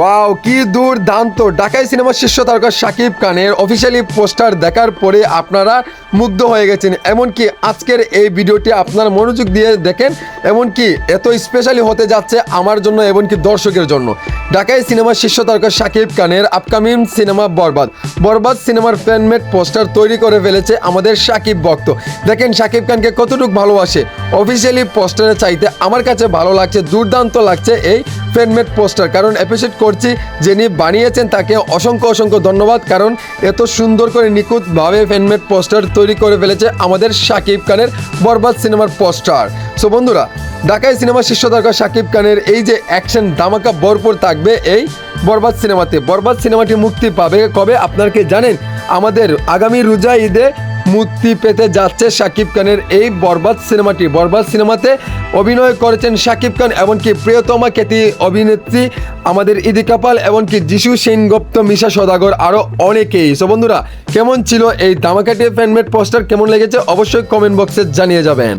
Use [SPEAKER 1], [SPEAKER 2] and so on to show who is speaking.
[SPEAKER 1] Wow কি দুর্দান্ত। ঢাকাই সিনেমার শীর্ষ তারকা শাকিব খানের অফিসিয়ালি পোস্টার দেখার পরে আপনারা মুগ্ধ হয়ে গেছেন। এমনকি আজকের এই ভিডিওটি আপনার মনোযোগ দিয়ে দেখেন, এমনকি এত স্পেশালি হতে যাচ্ছে আমার জন্য এমনকি দর্শকের জন্য। ঢাকাই সিনেমার শীর্ষ তারকা শাকিব খানের আপকামিং সিনেমা বরবাদ। বরবাদ সিনেমার ফ্যানমেড পোস্টার তৈরি করে ফেলেছে আমাদের শাকিব ভক্ত। দেখেন শাকিব খানকে কতটুকু ভালোবাসে। অফিসিয়ালি পোস্টারে চাইতে আমার কাছে ভালো লাগছে, দুর্দান্ত লাগছে এই ফ্যানমেড পোস্টার কারণ অ্যাপ্রিসিয়েট করছি যিনি বানিয়েছেন তাকে অসংখ্য অসংখ্য ধন্যবাদ। কারণ এত সুন্দর করে নিখুঁতভাবে ফ্যানমেড পোস্টার তৈরি করে ফেলেছে আমাদের শাকিব খানের বরবাদ সিনেমার পোস্টার সো বন্ধুরা ঢাকায় সিনেমার শীর্ষ তারকা শাকিব খানের এই যে অ্যাকশন ধামাকা ভরপুর থাকবে এই বরবাদ সিনেমাতে। বরবাদ সিনেমাটি মুক্তি পাবে কবে? আপনারা জানেন? আমাদের আগামী রোজা ঈদে মুক্তি পেতে যাচ্ছে শাকিব খানের এই বরবাদ সিনেমাটি। বরবাদ সিনেমাতে অভিনয় করেছেন শাকিব খান, এমনকি প্রিয়তমা খ্যাতি অভিনেত্রী আমাদের ইদি কাপাল, এমনকি যিশু সেনগুপ্ত, মিশা সদাগর আরও অনেকেই। সো বন্ধুরা, কেমন ছিল এই দামাকাটি ফ্যানমেড পোস্টার কেমন লেগেছে? অবশ্যই কমেন্ট বক্সে জানিয়ে যাবেন।